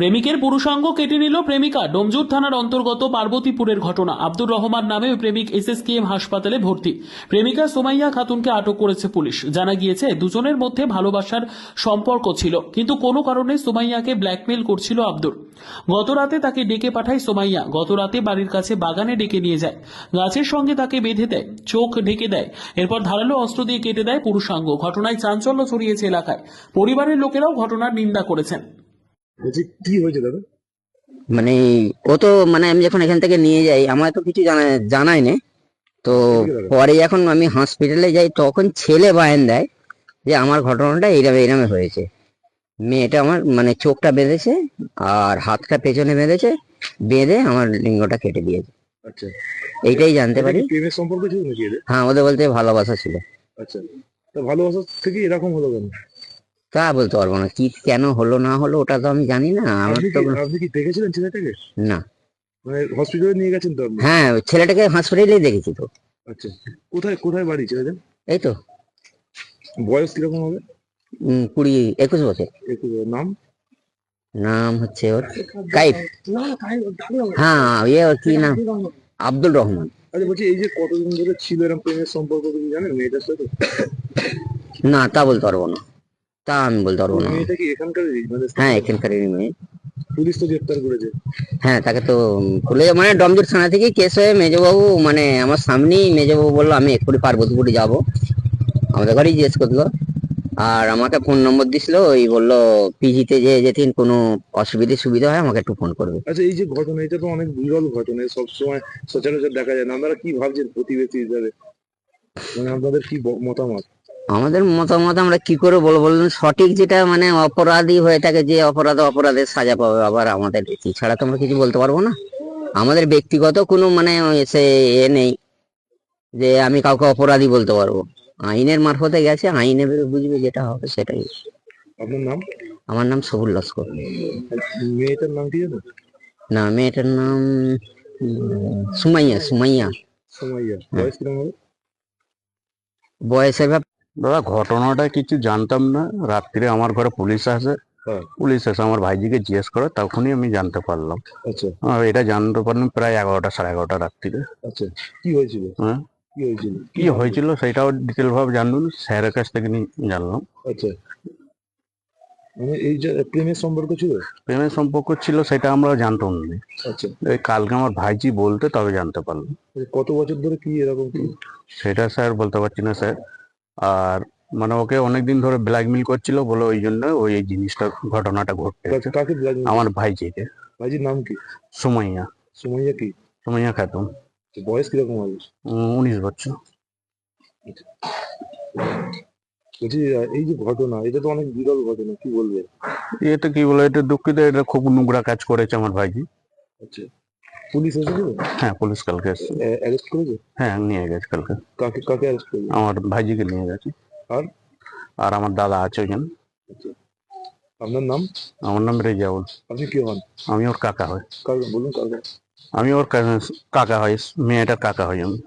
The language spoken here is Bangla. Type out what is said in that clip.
প্রেমিকের পুরুষাঙ্গ কেটে নিল প্রেমিকা। ডোমজুর থানার অন্তর্গত পার্বতীপুরের ঘটনা। আব্দুর রহমান নামে ওই প্রেমিক এসএসকেএম হাসপাতালে ভর্তি। প্রেমিকা সোমাইয়া খাতুনকে আটক করেছে পুলিশ। জানা গিয়েছে, দুজনের মধ্যে ভালোবাসার সম্পর্ক ছিল, কিন্তু কোনো কারণে সোমাইয়াকে ব্ল্যাকমেল করছিল আব্দুর। গত রাতে তাকে ডেকে পাঠায় সোমাইয়া। গত রাতে বাড়ির কাছে বাগানে ডেকে নিয়ে যায়। গাছের সঙ্গে তাকে বেঁধে দেয়, চোখ ঢেকে দেয়, এরপর ধারালো অস্ত্র দিয়ে কেটে দেয় পুরুষাঙ্গ। ঘটনায় চাঞ্চল্য ছড়িয়েছে এলাকায়। পরিবারের লোকেরাও ঘটনার নিন্দা করেছেন। বলছি কি হয়েছে দাদা? মানে ও তো মানে আমি যখন এখান থেকে নিয়ে যাই আমার তো কিছু জানা জানাই না। তো পরে যখন আমি হসপিটালে যাই তখন ছেলে বায়ন দেয় যে আমার ঘটনাটা এইরকম এইরকম হয়েছে। মেয়েটা আমার মানে চোখটা বেঁধেছে আর হাতটা পেছনে বেঁধেছে বেঁধে আমার লিঙ্গটা কেটে দিয়েছে। আচ্ছা। এইটাই জানতে পারি। প্রেমের সম্পর্ক ছিল নাকি হ্যাঁ ওদের বলতে ভালোবাসা ছিল। আচ্ছা। তা ভালোবাসা থেকে এরকম হলো কেন? তা বলতে পারব না কি কেন হলো না হলো ওটা তো আমি জানি না আমার তো আপনি কি দেখেছিলেন ছেলেটাকে? না। মানে হসপিটালে নিয়ে গেছেন তো হ্যাঁ ছেলেটাকে হসপিটালেই দেখেছি তো। আচ্ছা কোথায় কোথায় বাড়ি ছেলেদের? এই তো। বয়স কীরকম হবে? কুড়ি একুশ বছর। একটু নাম? নাম হচ্ছে ওর কাইফ। হ্যাঁ ইয়ে ওর কি নাম? আব্দুল রহমান। আচ্ছা বলছি এই যে কতদিন ধরে ছিল এরকম প্রেমের সম্পর্ক তুমি জানেন মেয়েটার সাথে? না তা বলতে পারব না। তা আমি বলতে পারব না। মেয়েটা কি এখানকারই মানে হ্যাঁ এখানকার মেয়ে। পুলিশ তো গ্রেপ্তার করেছে। হ্যাঁ তাকে তো খুলে মানে ডমজুর থানা থেকে কেস হয়ে মেজবাবু মানে আমার সামনেই মেজবাবু বলল আমি এক্ষুনি পার্বতীপুরে যাব। আমাদের ঘরেই জিজ্ঞেস করল। আর আমাকে ফোন নম্বর দিছিল ওই বলল পিজিতে যে যেদিন কোনো অসুবিধে সুবিধা হয় আমাকে একটু ফোন করবে। আচ্ছা এই যে ঘটনা এটা তো অনেক বিরল ঘটনা সব সময় সচরাচর দেখা যায় না। আপনারা কি ভাবছেন প্রতিবেশী হিসাবে? মানে আপনাদের কি মতামত? আমাদের মতামত আমরা কি করে বলব বলুন? সঠিক যেটা মানে অপরাধী হয়ে থাকে যে অপরাধ অপরাধের সাজা পাবে আবার আমাদের ছাড়া তো আমরা কিছু বলতে পারব না। আমাদের ব্যক্তিগত কোনো মানে সে এ নেই যে আমি কাউকে অপরাধী বলতে পারব। আইনের মারফতে গেছে আইনে বের বুঝবে যেটা হবে সেটাই। আপনার নাম? আমার নাম সবুল লস্কর। মেয়েটার নাম কি না মেয়েটার নাম সুমাইয়া সুমাইয়া। সোমাইয়া। বয়স কীরকম হবে? বয়সের ব্যাপার দাদা ঘটনাটা কিছু জানতাম না। রাত্রিরে আমার ঘরে পুলিশ আসে। হ্যাঁ। পুলিশ এসে আমার ভাইজিকে জিজ্ঞেস করে তখনই আমি জানতে পারলাম। আচ্ছা। আর এটা জানতে পারলাম প্রায় এগারোটা সাড়ে এগারোটা রাত্রিরে আচ্ছা। কি হয়েছিল? হ্যাঁ। কি হয়েছিল? কি হয়েছিল সেটাও ডিটেল ভাবে জানলাম স্যারের কাছ থেকে জানলাম। আচ্ছা। মানে এই যে প্রেমের সম্পর্ক ছিল? প্রেমের সম্পর্ক ছিল সেটা আমরা জানতাম না। আচ্ছা। কালকে আমার ভাইজি বলতে তবে জানতে পারলাম। কত বছর ধরে কি এরকম? সেটা স্যার বলতে পারছি না স্যার। আর মানে ওকে অনেকদিন ধরে ব্ল্যাকমেল করছিল বলে ওই জন্য ওই এই জিনিসটা ঘটনাটা ঘটতে কাকে- blackmail আমার ভাইজিকে। ভাইজির নাম কি? সুমাইয়া। সুমাইয়া কি? সুমাইয়া খাতুন। বয়স কীরকম হবে? উম, উনিশ বছর। বলছি আহ, এই যে ঘটনা এটা তো অনেক বিরল ঘটনা কি বলবে এটা কি বলে এটা দুঃখিত এটা খুব নোংরা কাজ করেছে আমার ভাইজি। আচ্ছা। পুলিশ এসেছিল হ্যাঁ পুলিশ কালকে এসছে। অ্যারেস্ট করেছে? হ্যাঁ নিয়ে গেছে কালকে। কাকে কাকে অ্যারেস্ট করেছে? আমার ভাইজিকে নিয়ে গেছে। আর? আর আমার দাদা আছে ওইখানে আপনার নাম? আমার নাম রেজাউল। আপনি কি হন? আমি ওর কাকা হয় কাকে বলুন কাকা আমি ওর কাকা হয় মেয়েটার কাকা হয় আমি।